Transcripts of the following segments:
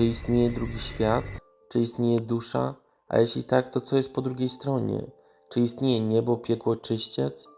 Czy istnieje drugi świat? Czy istnieje dusza? A jeśli tak, to co jest po drugiej stronie? Czy istnieje niebo, piekło, czyściec?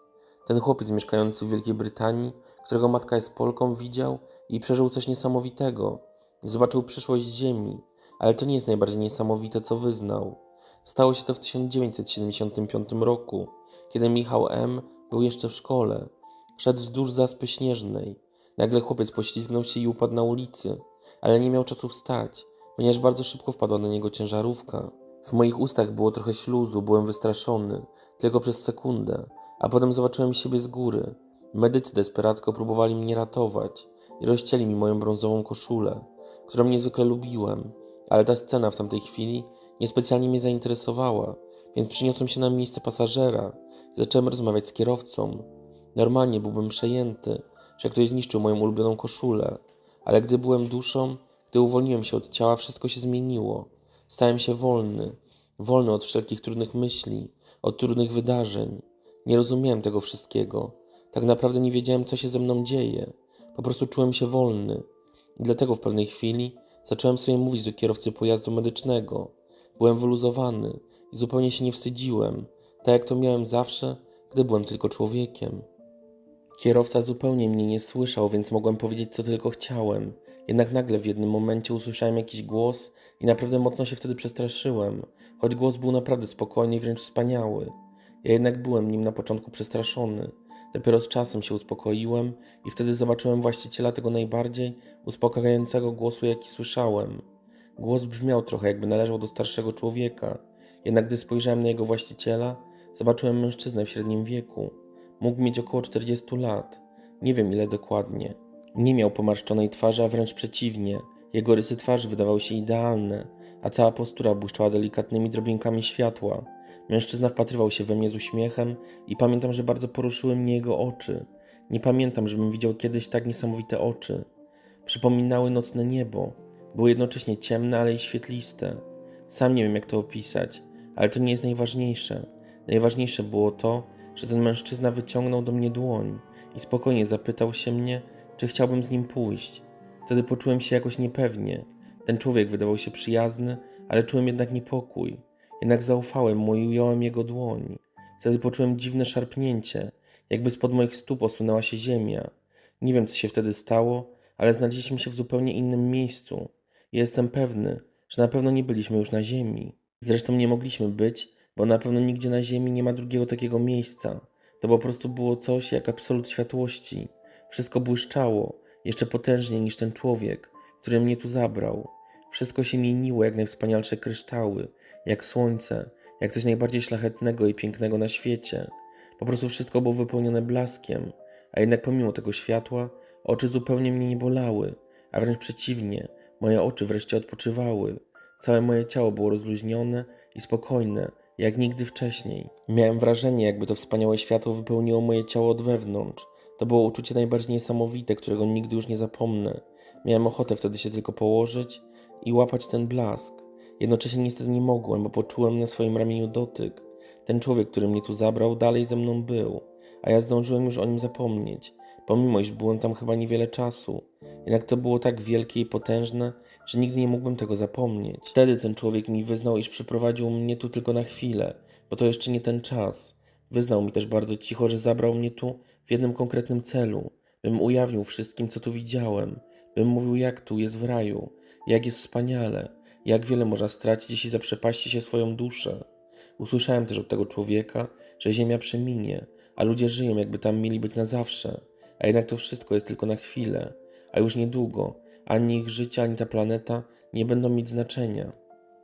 Ten chłopiec mieszkający w Wielkiej Brytanii, którego matka jest Polką, widział i przeżył coś niesamowitego. Zobaczył przyszłość Ziemi, ale to nie jest najbardziej niesamowite, co wyznał. Stało się to w 1975 roku, kiedy Michał M. był jeszcze w szkole. Szedł wzdłuż zaspy śnieżnej. Nagle chłopiec poślizgnął się i upadł na ulicy, ale nie miał czasu wstać, ponieważ bardzo szybko wpadła na niego ciężarówka. W moich ustach było trochę śluzu, byłem wystraszony, tylko przez sekundę, a potem zobaczyłem siebie z góry. Medycy desperacko próbowali mnie ratować i rozcięli mi moją brązową koszulę, którą niezwykle lubiłem, ale ta scena w tamtej chwili niespecjalnie mnie zainteresowała, więc przyniosłem się na miejsce pasażera i zacząłem rozmawiać z kierowcą. Normalnie byłbym przejęty, że ktoś zniszczył moją ulubioną koszulę, ale gdy byłem duszą, gdy uwolniłem się od ciała, wszystko się zmieniło. Stałem się wolny, wolny od wszelkich trudnych myśli, od trudnych wydarzeń. Nie rozumiałem tego wszystkiego. Tak naprawdę nie wiedziałem, co się ze mną dzieje. Po prostu czułem się wolny. I dlatego w pewnej chwili zacząłem sobie mówić do kierowcy pojazdu medycznego. Byłem wyluzowany i zupełnie się nie wstydziłem, tak jak to miałem zawsze, gdy byłem tylko człowiekiem. Kierowca zupełnie mnie nie słyszał, więc mogłem powiedzieć, co tylko chciałem. Jednak nagle w jednym momencie usłyszałem jakiś głos i naprawdę mocno się wtedy przestraszyłem, choć głos był naprawdę spokojny i wręcz wspaniały. Ja jednak byłem nim na początku przestraszony. Dopiero z czasem się uspokoiłem i wtedy zobaczyłem właściciela tego najbardziej uspokajającego głosu, jaki słyszałem. Głos brzmiał trochę, jakby należał do starszego człowieka. Jednak gdy spojrzałem na jego właściciela, zobaczyłem mężczyznę w średnim wieku. Mógł mieć około 40 lat. Nie wiem ile dokładnie. Nie miał pomarszczonej twarzy, a wręcz przeciwnie. Jego rysy twarzy wydawały się idealne, a cała postura błyszczała delikatnymi drobinkami światła. Mężczyzna wpatrywał się we mnie z uśmiechem i pamiętam, że bardzo poruszyły mnie jego oczy. Nie pamiętam, żebym widział kiedyś tak niesamowite oczy. Przypominały nocne niebo. Były jednocześnie ciemne, ale i świetliste. Sam nie wiem, jak to opisać, ale to nie jest najważniejsze. Najważniejsze było to, że ten mężczyzna wyciągnął do mnie dłoń i spokojnie zapytał się mnie, czy chciałbym z nim pójść. Wtedy poczułem się jakoś niepewnie. Ten człowiek wydawał się przyjazny, ale czułem jednak niepokój. Jednak zaufałem mu i ująłem jego dłoń. Wtedy poczułem dziwne szarpnięcie, jakby spod moich stóp osunęła się ziemia. Nie wiem, co się wtedy stało, ale znaleźliśmy się w zupełnie innym miejscu. Jestem pewny, że na pewno nie byliśmy już na ziemi. Zresztą nie mogliśmy być, bo na pewno nigdzie na ziemi nie ma drugiego takiego miejsca. To po prostu było coś jak absolut światłości. Wszystko błyszczało, jeszcze potężniej niż ten człowiek, który mnie tu zabrał. Wszystko się mieniło jak najwspanialsze kryształy, jak słońce, jak coś najbardziej szlachetnego i pięknego na świecie. Po prostu wszystko było wypełnione blaskiem, a jednak pomimo tego światła oczy zupełnie mnie nie bolały, a wręcz przeciwnie, moje oczy wreszcie odpoczywały. Całe moje ciało było rozluźnione i spokojne, jak nigdy wcześniej. Miałem wrażenie, jakby to wspaniałe światło wypełniło moje ciało od wewnątrz. To było uczucie najbardziej niesamowite, którego nigdy już nie zapomnę. Miałem ochotę wtedy się tylko położyć i łapać ten blask. Jednocześnie niestety nie mogłem, bo poczułem na swoim ramieniu dotyk. Ten człowiek, który mnie tu zabrał, dalej ze mną był, a ja zdążyłem już o nim zapomnieć, pomimo iż byłem tam chyba niewiele czasu. Jednak to było tak wielkie i potężne, że nigdy nie mógłbym tego zapomnieć. Wtedy ten człowiek mi wyznał, iż przyprowadził mnie tu tylko na chwilę, bo to jeszcze nie ten czas. Wyznał mi też bardzo cicho, że zabrał mnie tu w jednym konkretnym celu, bym ujawnił wszystkim, co tu widziałem, bym mówił, jak tu jest w raju, jak jest wspaniale, jak wiele można stracić, jeśli zaprzepaści się swoją duszę. Usłyszałem też od tego człowieka, że ziemia przeminie, a ludzie żyją, jakby tam mieli być na zawsze, a jednak to wszystko jest tylko na chwilę, a już niedługo ani ich życie, ani ta planeta nie będą mieć znaczenia.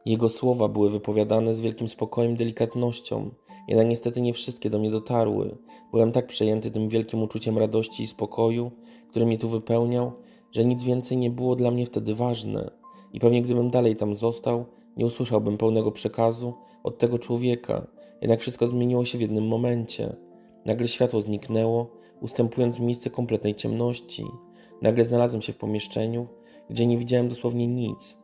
Jego słowa były wypowiadane z wielkim spokojem i delikatnością, jednak niestety nie wszystkie do mnie dotarły. Byłem tak przejęty tym wielkim uczuciem radości i spokoju, który mnie tu wypełniał, że nic więcej nie było dla mnie wtedy ważne. I pewnie gdybym dalej tam został, nie usłyszałbym pełnego przekazu od tego człowieka. Jednak wszystko zmieniło się w jednym momencie. Nagle światło zniknęło, ustępując w miejsce kompletnej ciemności. Nagle znalazłem się w pomieszczeniu, gdzie nie widziałem dosłownie nic.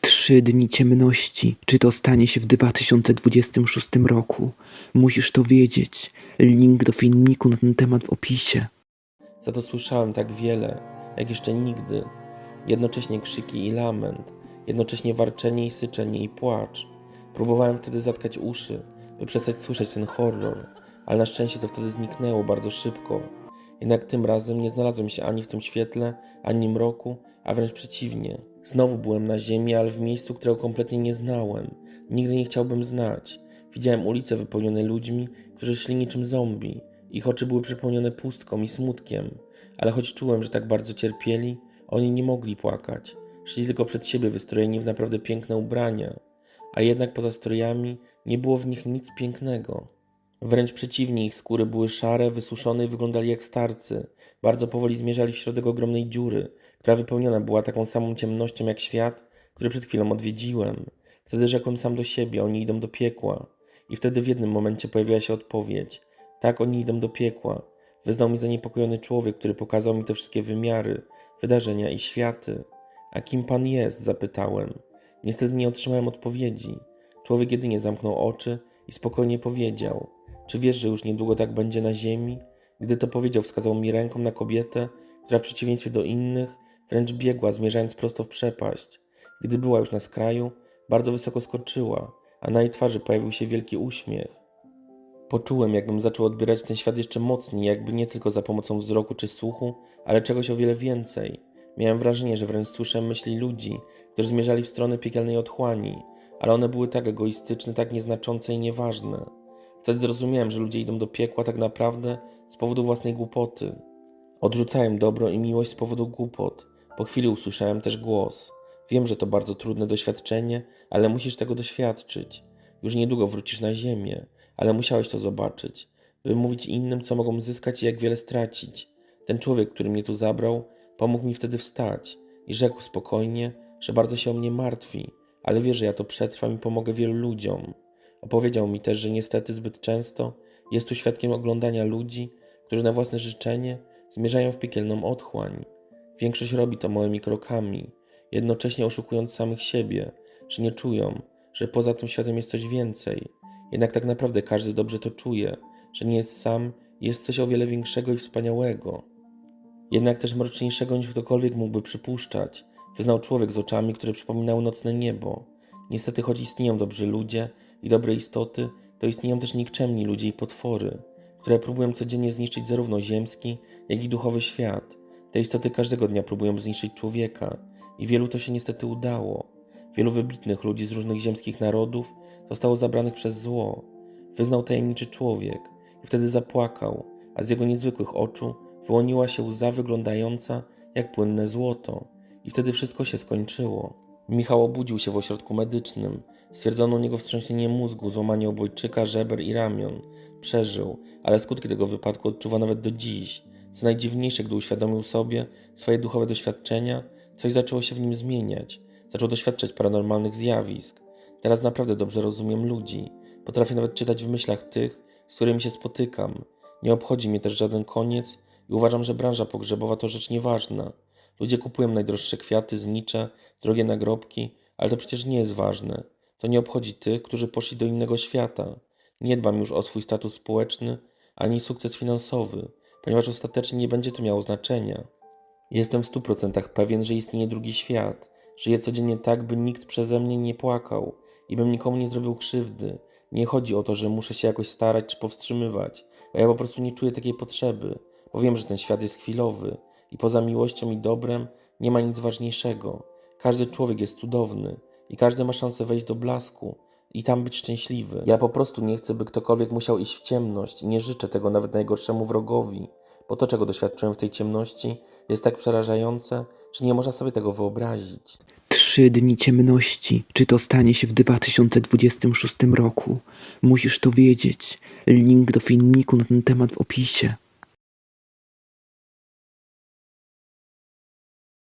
Trzy dni ciemności. Czy to stanie się w 2026 roku? Musisz to wiedzieć. Link do filmiku na ten temat w opisie. Za to słyszałem tak wiele, jak jeszcze nigdy. Jednocześnie krzyki i lament. jednocześnie warczenie i syczenie i płacz. Próbowałem wtedy zatkać uszy, by przestać słyszeć ten horror, ale na szczęście to wtedy zniknęło bardzo szybko. Jednak tym razem nie znalazłem się ani w tym świetle, ani mroku, a wręcz przeciwnie. Znowu byłem na ziemi, ale w miejscu, którego kompletnie nie znałem. Nigdy nie chciałbym znać. Widziałem ulice wypełnione ludźmi, którzy szli niczym zombie. Ich oczy były przepełnione pustką i smutkiem, ale choć czułem, że tak bardzo cierpieli, oni nie mogli płakać. Szli tylko przed siebie wystrojeni w naprawdę piękne ubrania, a jednak poza strojami nie było w nich nic pięknego. Wręcz przeciwnie, ich skóry były szare, wysuszone i wyglądali jak starcy. Bardzo powoli zmierzali w środek ogromnej dziury, która wypełniona była taką samą ciemnością jak świat, który przed chwilą odwiedziłem. Wtedy rzekłem sam do siebie, oni idą do piekła. I wtedy w jednym momencie pojawiła się odpowiedź. Tak, oni idą do piekła. Wyznał mi zaniepokojony człowiek, który pokazał mi te wszystkie wymiary, wydarzenia i światy. A kim pan jest? zapytałem. Niestety nie otrzymałem odpowiedzi. Człowiek jedynie zamknął oczy i spokojnie powiedział: Czy wiesz, że już niedługo tak będzie na ziemi? Gdy to powiedział, wskazał mi ręką na kobietę, która w przeciwieństwie do innych wręcz biegła, zmierzając prosto w przepaść. Gdy była już na skraju, bardzo wysoko skoczyła, a na jej twarzy pojawił się wielki uśmiech. Poczułem, jakbym zaczął odbierać ten świat jeszcze mocniej, jakby nie tylko za pomocą wzroku czy słuchu, ale czegoś o wiele więcej. Miałem wrażenie, że wręcz słyszę myśli ludzi, którzy zmierzali w stronę piekielnej otchłani, ale one były tak egoistyczne, tak nieznaczące i nieważne. Wtedy zrozumiałem, że ludzie idą do piekła tak naprawdę z powodu własnej głupoty. Odrzucałem dobro i miłość z powodu głupot. Po chwili usłyszałem też głos. Wiem, że to bardzo trudne doświadczenie, ale musisz tego doświadczyć. Już niedługo wrócisz na ziemię, ale musiałeś to zobaczyć, by mówić innym, co mogą zyskać i jak wiele stracić. Ten człowiek, który mnie tu zabrał, pomógł mi wtedy wstać i rzekł spokojnie, że bardzo się o mnie martwi, ale wie, że ja to przetrwam i pomogę wielu ludziom. Opowiedział mi też, że niestety zbyt często jest tu świadkiem oglądania ludzi, którzy na własne życzenie zmierzają w piekielną otchłań. Większość robi to małymi krokami, jednocześnie oszukując samych siebie, że nie czują, że poza tym światem jest coś więcej. Jednak tak naprawdę każdy dobrze to czuje, że nie jest sam, jest coś o wiele większego i wspaniałego. Jednak też mroczniejszego niż ktokolwiek mógłby przypuszczać, wyznał człowiek z oczami, które przypominały nocne niebo. Niestety, choć istnieją dobrzy ludzie i dobre istoty, to istnieją też nikczemni ludzie i potwory, które próbują codziennie zniszczyć zarówno ziemski, jak i duchowy świat. Te istoty każdego dnia próbują zniszczyć człowieka i wielu to się niestety udało. Wielu wybitnych ludzi z różnych ziemskich narodów zostało zabranych przez zło. Wyznał tajemniczy człowiek i wtedy zapłakał, a z jego niezwykłych oczu wyłoniła się łza wyglądająca jak płynne złoto. I wtedy wszystko się skończyło. Michał obudził się w ośrodku medycznym. Stwierdzono u niego wstrząśnienie mózgu, złamanie obojczyka, żeber i ramion. Przeżył, ale skutki tego wypadku odczuwa nawet do dziś. Co najdziwniejsze, gdy uświadomił sobie swoje duchowe doświadczenia, coś zaczęło się w nim zmieniać. Zaczął doświadczać paranormalnych zjawisk. Teraz naprawdę dobrze rozumiem ludzi. Potrafię nawet czytać w myślach tych, z którymi się spotykam. Nie obchodzi mnie też żaden koniec i uważam, że branża pogrzebowa to rzecz nieważna. Ludzie kupują najdroższe kwiaty, znicze, drogie nagrobki, ale to przecież nie jest ważne. To nie obchodzi tych, którzy poszli do innego świata. Nie dbam już o swój status społeczny ani sukces finansowy, ponieważ ostatecznie nie będzie to miało znaczenia. Jestem w stu procentach pewien, że istnieje drugi świat. Żyję codziennie tak, by nikt przeze mnie nie płakał i bym nikomu nie zrobił krzywdy. Nie chodzi o to, że muszę się jakoś starać czy powstrzymywać, bo ja po prostu nie czuję takiej potrzeby, bo wiem, że ten świat jest chwilowy i poza miłością i dobrem nie ma nic ważniejszego. Każdy człowiek jest cudowny i każdy ma szansę wejść do blasku i tam być szczęśliwy. Ja po prostu nie chcę, by ktokolwiek musiał iść w ciemność i nie życzę tego nawet najgorszemu wrogowi, bo to, czego doświadczyłem w tej ciemności, jest tak przerażające, że nie można sobie tego wyobrazić. Trzy dni ciemności. Czy to stanie się w 2026 roku? Musisz to wiedzieć. Link do filmiku na ten temat w opisie.